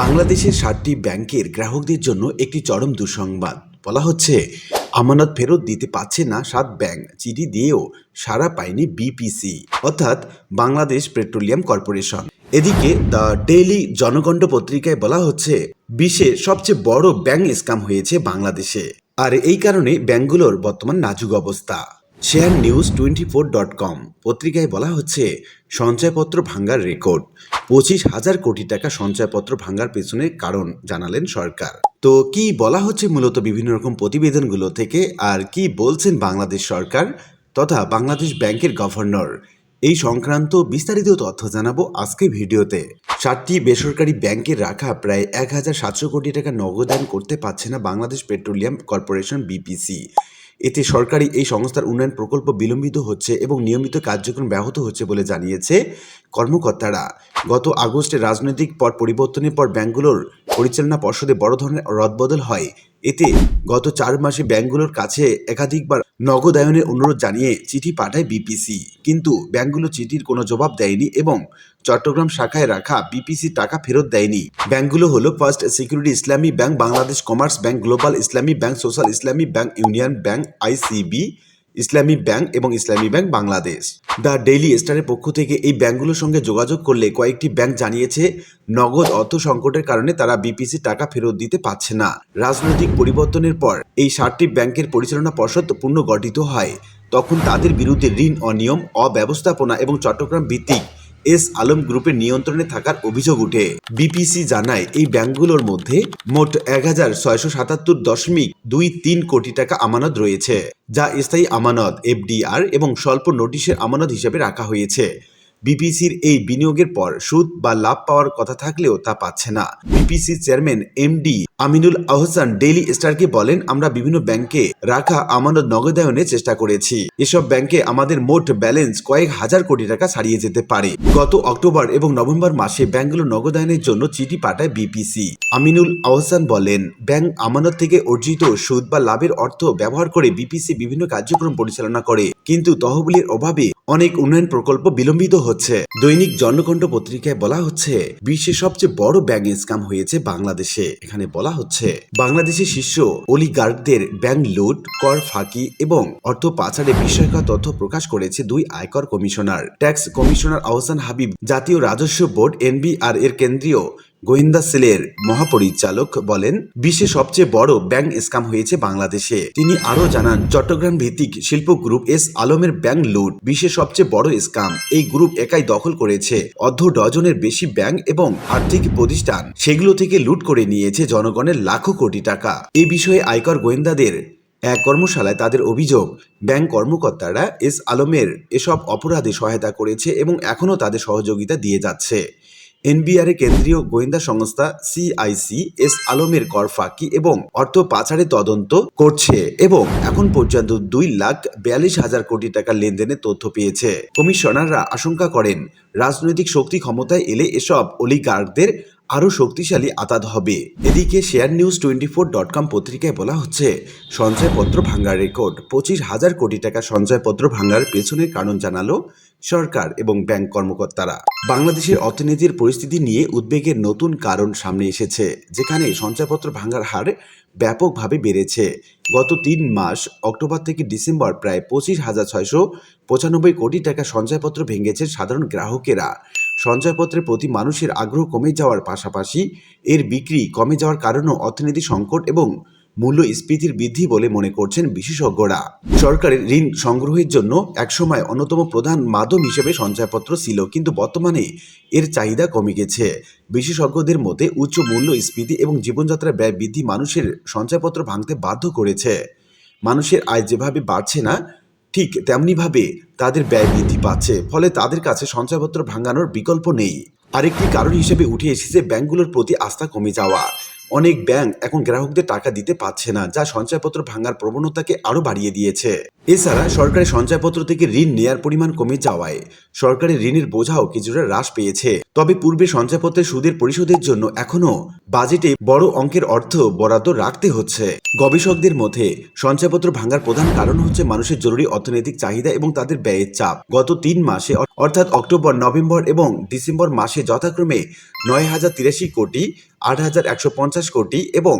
বাংলাদেশের সাতটি ব্যাংকের গ্রাহকদের জন্য একটি চরম দুঃসংবাদ। বলা হচ্ছে, আমানত ফেরত দিতে পারছে না সাত ব্যাংক, চিঠি দিয়েও সারা পায়নি বিপিসি, অর্থাৎ বাংলাদেশ পেট্রোলিয়াম কর্পোরেশন। এদিকে দ্য ডেইলি জনকণ্ঠ পত্রিকায় বলা হচ্ছে বিশ্বের সবচেয়ে বড় ব্যাংক স্ক্যাম হয়েছে বাংলাদেশে। আর এই কারণে ব্যাংকগুলোর বর্তমান নাজুক অবস্থা। Share news twenty four dot com পত্রিকায় বলা হচ্ছে, সঞ্চয়পত্র ভাঙ্গার রেকর্ড পঁচিশ হাজার কোটি টাকা সঞ্চয়পত্র ভাঙ্গার পেছনে কারণ জানালেন সরকার। তো কি বলা হচ্ছে মূলত বিভিন্ন রকম প্রতিবেদনগুলো থেকে? আর কি বলছেন বাংলাদেশ সরকার? তথা বাংলাদেশ ব্যাংকের গভর্নর। এই সংক্রান্ত বিস্তারিত তথ্য জানাব আজকে ভিডিওতে। সাতটি বেসরকারি ব্যাংকে রাখা প্রায় এক হাজার সাতশো কোটি টাকা নগদায়ন করতে পারছে না বাংলাদেশ পেট্রোলিয়াম কর্পোরেশন বিপিসি। এতে সরকারি এই সংস্থার উন্নয়ন প্রকল্প বিলম্বিত হচ্ছে এবং নিয়মিত কার্যক্রম ব্যাহত হচ্ছে বলে জানিয়েছে কর্মকর্তারা। গত আগস্টে রাজনৈতিক পট পরিবর্তনের পর ব্যাংকগুলোর পরিচালনা পর্ষদে বড় ধরনের রদবদল হয়। এতে গত চার মাসে ব্যাংকগুলোর কাছে একাধিকবার নগদায়নের অনুরোধ জানিয়ে চিঠি পাঠায় বিপিসি। কিন্তু ব্যাংকগুলো চিঠির কোনো জবাব দেয়নি এবং চট্টগ্রাম শাখায় রাখা বিপিসি টাকা ফেরত দেয়নি। ব্যাংকগুলো হলো first security Islami bank, Bangladesh commerce bank, global Islami bank, social Islami bank, union bank, ICB Islami bank এবং Islami bank Bangladesh. The daily স্টারের পক্ষ থেকে এই ব্যাংকগুলোর সঙ্গে যোগাযোগ করলে কয়েকটি ব্যাংক জানিয়েছে, নগদ অর্থ সংকটের কারণে তারা বিপিসি টাকা ফেরত দিতে পারছে না। রাজনৈতিক পরিবর্তনের পর এই সাতটি ব্যাংকের পরিচালনা পর্ষদ পুনর্গঠিত হয়। তখন তাদের বিরুদ্ধে ঋণ অনিয়ম, অব্যবস্থাপনা এবং চট্টগ্রাম ভিত্তিক এস আলম গ্রুপের নিয়ন্ত্রণে থাকার অভিযোগ উঠে বিপিসি জানায়, এই ব্যাংকগুলোর মধ্যে মোট এক হাজার ছয়শো সাতাত্তর দশমিক দুই তিন কোটি টাকা আমানত রয়েছে, যা স্থায়ী আমানত, এফডিআর এবং স্বল্প নোটিশের আমানত হিসেবে রাখা হয়েছে। বিপিসির এই বিনিয়োগের পর সুদ বা লাভ পাওয়ার কথা থাকলেও তা পাচ্ছে না। BPC chairman, MD Aminul Ahsan daily স্টারকে বলেন, আমরা বিভিন্ন ব্যাংকে রাখা আমানত নগদায়নের চেষ্টা করেছি। এসব ব্যাংকে আমাদের মোট ব্যালেন্স কয়েক হাজার কোটি টাকা ছাড়িয়ে যেতে পারে। গত অক্টোবর এবং নভেম্বর মাসে ব্যাংকগুলো নগদায়নের জন্য চিঠি পাঠায় বিপিসি। আমিনুল আহসান বলেন, ব্যাংক আমানত থেকে অর্জিত সুদ বা লাভের অর্থ ব্যবহার করে বিপিসি বিভিন্ন কার্যক্রম পরিচালনা করে, কিন্তু তহবিলের অভাবে অনেক উন্নয়ন প্রকল্প বিলম্বিত হচ্ছে। দৈনিক জনকণ্ঠ পত্রিকায় বলা হচ্ছে, বিশ্বের সবচেয়ে বড় ব্যাংক স্ক্যাম হয়েছে বাংলাদেশে। এখানে বলা হচ্ছে, বাংলাদেশের শীর্ষ অলিগার্কদের ব্যাংক লুট, কর ফাঁকি এবং অর্থ পাচারে বিষয়কর তথ্য প্রকাশ করেছে দুই আয়কর commissioner. Tax commissioner Ahsan Habib, জাতীয় রাজস্ব বোর্ড, এনবিআর এর কেন্দ্রীয় গোয়েন্দা সেলের মহাপরিচালক বলেন বিশ্বের সবচেয়ে বড় ব্যাংক স্ক্যাম হয়েছে বাংলাদেশে। তিনি আরও জানান, চট্টগ্রাম ভিত্তিক শিল্প গ্রুপ এস আলমের ব্যাংক লুট বিশ্বের সবচেয়ে বড় স্ক্যাম। এই গ্রুপ একাই দখল করেছে। অর্ধ ডজনের বেশি ব্যাংক এবং আর্থিক প্রতিষ্ঠান সেগুলো থেকে লুট করে নিয়েছে জনগণের লাখো কোটি টাকা। এই বিষয়ে আয়কর গোয়েন্দাদের এক কর্মশালায় তাদের অভিযোগ, ব্যাংক কর্মকর্তারা এস আলমের এসব অপরাধে সহায়তা করেছে এবং এখনও তাদের সহযোগিতা দিয়ে যাচ্ছে। এনবিআর কেন্দ্রীয় গোয়েন্দা সংস্থা সিআইসি এস আলমের কর ফাঁকি এবং অর্থ পাচারে তদন্ত করছে এবং এখন পর্যন্ত দুই লাখ বিয়াল্লিশ হাজার কোটি টাকার লেনদেনের তথ্য পেয়েছে। কমিশনাররা আশঙ্কা করেন, রাজনৈতিক শক্তি ক্ষমতায় এলে এসব অলিগার্কদের আরও শক্তিশালী আতাত হবে। এদিকে share news twenty four dot com পত্রিকায় বলা হচ্ছে, সঞ্চয়পত্র ভাঙ্গার রেকর্ড, পঁচিশ হাজার কোটি টাকা সঞ্চয়পত্র ভাঙ্গার পেছনের কারণ জানালো সরকার এবং ব্যাংক কর্মকর্তারা। বাংলাদেশের অর্থনীতির পরিস্থিতি নিয়ে উদ্বেগের নতুন কারণ সামনে এসেছে, যেখানে সঞ্চয়পত্র ভাঙ্গার হার ব্যাপকভাবে বেড়েছে। গত তিন মাস, অক্টোবর থেকে ডিসেম্বর প্রায় পঁচিশ হাজার ছয়শো পঁচানব্বই কোটি টাকা সঞ্চয়পত্র ভেঙেছে সাধারণ গ্রাহকেরা। সঞ্চয়পত্রের প্রতি মানুষের আগ্রহ কমে যাওয়ার পাশাপাশি এর বিক্রি কমে যাওয়ার কারণেও অর্থনীতি সংকট এবং মূল্যস্ফীতির বৃদ্ধি বলে মনে করছেন বিশেষজ্ঞরা। সরকারের ঋণ সংগ্রহের জন্য একসময় অন্যতম প্রধান মাধ্যম হিসেবে সঞ্চয়পত্র ছিল, কিন্তু বর্তমানে এর চাহিদা কমে গেছে। বিশেষজ্ঞদের মতে, উচ্চ মূল্যস্ফীতি এবং জীবনযাত্রার ব্যয় বৃদ্ধি মানুষের সঞ্চয়পত্র ভাঙতে বাধ্য করেছে। মানুষের আয় যেভাবে বাড়ছে না ঠিক তেমনিভাবে তাদের ব্যয় বৃদ্ধি পাচ্ছে, ফলে তাদের কাছে সঞ্চয়পত্র ভাঙানোর বিকল্প নেই। আরেকটি কারণ হিসেবে উঠে এসেছে ব্যাংকগুলোর প্রতি আস্থা কমে যাওয়া। অনেক ব্যাংক এখন গ্রাহকদের টাকা দিতে পারছে না, যা সঞ্চয়পত্র ভাঙার প্রবণতাকে আরও বাড়িয়ে দিয়েছে। এছাড়া সরকারি সঞ্চয়পত্র থেকে ঋণ নেয়ার পরিমাণ কমে যাওয়ায় সরকারি ঋণের বোঝাও কিছুটা হ্রাস পেয়েছে। তবে পূর্বে সঞ্চয়পত্রের সুদের পরিশোধের জন্য এখনও বাজেটে বড় অঙ্কের অর্থ বরাদ্দ রাখতে হচ্ছে। গবেষকদের মধ্যে সঞ্চয়পত্র ভাঙার প্রধান কারণ হচ্ছে মানুষের জরুরি অর্থনৈতিক চাহিদা এবং তাদের ব্যয়ের চাপ। গত তিন মাসে, অর্থাৎ অক্টোবর, নভেম্বর এবং ডিসেম্বর মাসে যথাক্রমে নয় হাজার তিরাশি কোটি আট হাজার একশো পঞ্চাশ কোটি এবং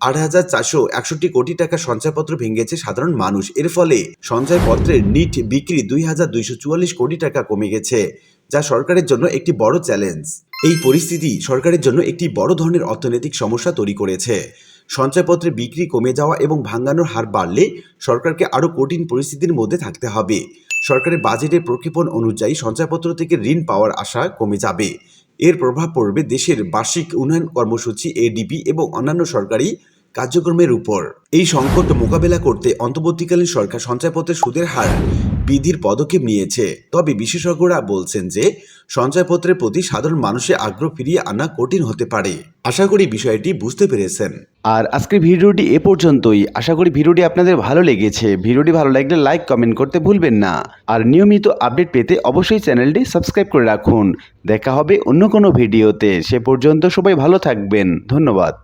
আট হাজার চারশো একষট্টি কোটি টাকা সঞ্চয়পত্র ভেঙেছে সাধারণ মানুষ। এর ফলে সঞ্চয়পত্রের নিট বিক্রি দুই হাজার দুইশো চুয়াল্লিশ কোটি টাকা কমে গেছে, যা সরকারের জন্য একটি বড় চ্যালেঞ্জ। এই পরিস্থিতি সরকারের জন্য একটি বড় ধরনের অর্থনৈতিক সমস্যা তৈরি করেছে। সঞ্চয়পত্রে বিক্রি কমে যাওয়া এবং ভাঙানোর হার বাড়লে সরকারকে আরও কঠিন পরিস্থিতির মধ্যে থাকতে হবে। সরকারের বাজেটের প্রক্ষেপণ অনুযায়ী সঞ্চয়পত্র থেকে ঋণ পাওয়ার আশা কমে যাবে। এর প্রভাব পড়বে দেশের বার্ষিক উন্নয়ন কর্মসূচি এডিপি এবং অন্যান্য সরকারি কার্যক্রমের উপর। এই সংকট মোকাবেলা করতে অন্তর্বর্তীকালীন সরকার সঞ্চয়পত্রের সুদের হার বৃদ্ধির পদক্ষেপ নিয়েছে। তবে বিশেষজ্ঞরা বলছেন যে, সঞ্চয়পত্রের প্রতি সাধারণ মানুষের আগ্রহ ফিরিয়ে আনা কঠিন হতে পারে। আশা করি বিষয়টি বুঝতে পেরেছেন। আর আজকের ভিডিওটি এ পর্যন্তই। আশা করি ভিডিওটি আপনাদের ভালো লেগেছে। ভিডিওটি ভালো লাগলে লাইক, কমেন্ট করতে ভুলবেন না। আর নিয়মিত আপডেট পেতে অবশ্যই চ্যানেলটি সাবস্ক্রাইব করে রাখুন। দেখা হবে অন্য কোনো ভিডিওতে। সে পর্যন্ত সবাই ভালো থাকবেন। ধন্যবাদ।